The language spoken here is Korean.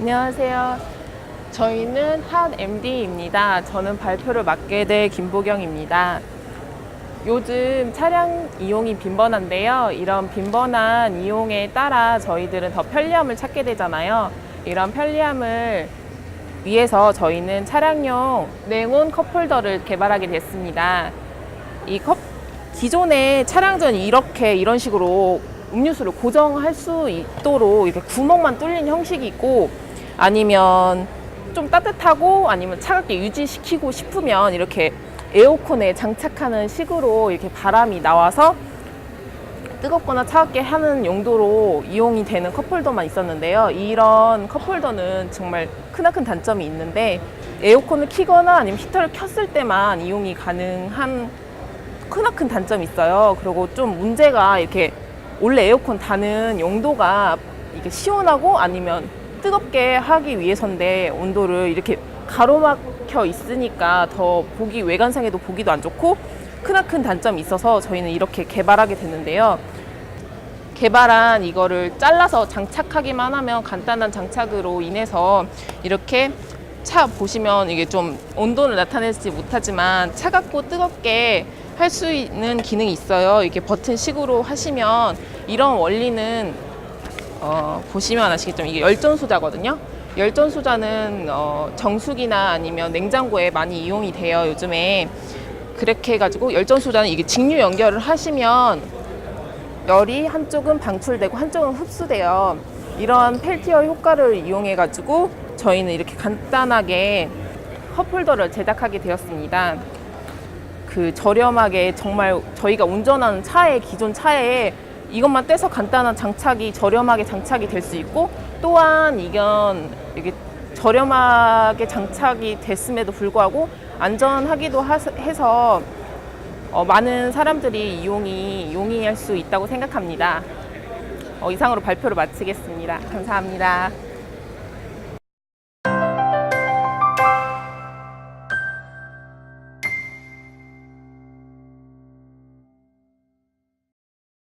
안녕하세요. 저희는 한 MD입니다. 저는 발표를 맡게 될 김보경입니다. 요즘 차량 이용이 빈번한데요. 이런 빈번한 이용에 따라 저희들은 더 편리함을 찾게 되잖아요. 이런 편리함을 위해서 저희는 차량용 냉온 컵홀더를 개발하게 됐습니다. 이 컵, 기존의 차량전 이렇게 이런 식으로 음료수를 고정할 수 있도록 이렇게 구멍만 뚫린 형식이 있고 아니면 좀 따뜻하고 아니면 차갑게 유지시키고 싶으면 이렇게 에어컨에 장착하는 식으로 이렇게 바람이 나와서 뜨겁거나 차갑게 하는 용도로 이용이 되는 컵홀더만 있었는데요. 이런 컵홀더는 정말 크나큰 단점이 있는데 에어컨을 키거나 아니면 히터를 켰을 때만 이용이 가능한 크나큰 단점이 있어요. 그리고 좀 문제가 이렇게 원래 에어컨 다는 용도가 이게 시원하고 아니면 뜨겁게 하기 위해서인데 온도를 이렇게 가로막혀 있으니까 더 보기 외관상에도 보기도 안 좋고 크나큰 단점이 있어서 저희는 이렇게 개발하게 됐는데요. 개발한 이거를 잘라서 장착하기만 하면 간단한 장착으로 인해서 이렇게 차 보시면 이게 좀 온도를 나타내지 못하지만 차갑고 뜨겁게 할 수 있는 기능이 있어요. 이렇게 버튼식으로 하시면 이런 원리는 어, 보시면 아시겠지만 이게 열전 소자거든요. 열전 소자는 어, 정수기나 아니면 냉장고에 많이 이용이 돼요. 요즘에 그렇게 해가지고 열전 소자는 이게 직류 연결을 하시면 열이 한쪽은 방출되고 한쪽은 흡수돼요. 이러한 펠티어 효과를 이용해 가지고 저희는 이렇게 간단하게 컵홀더를 제작하게 되었습니다. 그 저렴하게 정말 저희가 운전하는 차에 기존 차에 이것만 떼서 간단한 장착이 저렴하게 장착이 될 수 있고 또한 이건 이게 저렴하게 장착이 됐음에도 불구하고 안전하기도 하- 해서 어, 많은 사람들이 이용이 용이할 수 있다고 생각합니다. 어, 이상으로 발표를 마치겠습니다. 감사합니다.